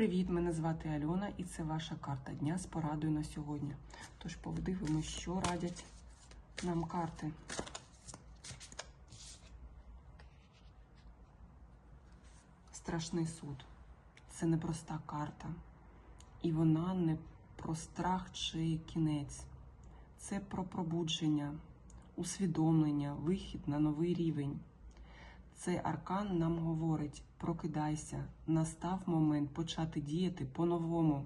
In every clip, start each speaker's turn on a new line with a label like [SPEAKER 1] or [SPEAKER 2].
[SPEAKER 1] Привіт, мене звати Альона і це ваша карта дня з порадою на сьогодні. Тож подивимось, що радять нам карти. Страшний суд. Це непроста карта. І вона не про страх чи кінець. Це про пробудження, усвідомлення, вихід на новий рівень. Цей аркан нам говорить: прокидайся, настав момент почати діяти по-новому.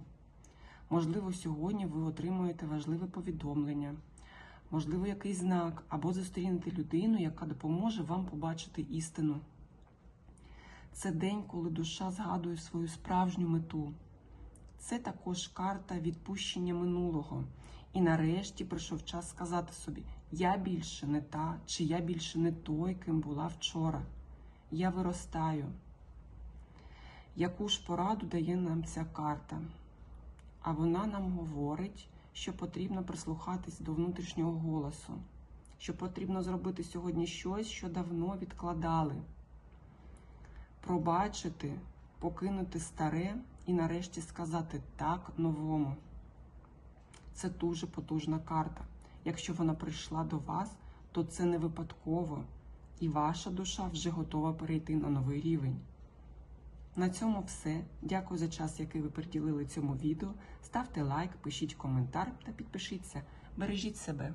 [SPEAKER 1] Можливо, сьогодні ви отримуєте важливе повідомлення, можливо, якийсь знак, або зустрінете людину, яка допоможе вам побачити істину. Це день, коли душа згадує свою справжню мету. Це також карта відпущення минулого. І нарешті прийшов час сказати собі: я більше не та, чи я більше не той, ким була вчора. Я виростаю. Яку ж пораду дає нам ця карта? А вона нам говорить, що потрібно прислухатись до внутрішнього голосу, що потрібно зробити сьогодні щось, що давно відкладали, пробачити, покинути старе і нарешті сказати так новому. Це дуже потужна карта. Якщо вона прийшла до вас, то це не випадково, і ваша душа вже готова перейти на новий рівень. На цьому все. Дякую за час, який ви приділили цьому відео. Ставте лайк, пишіть коментар та підпишіться. Бережіть себе.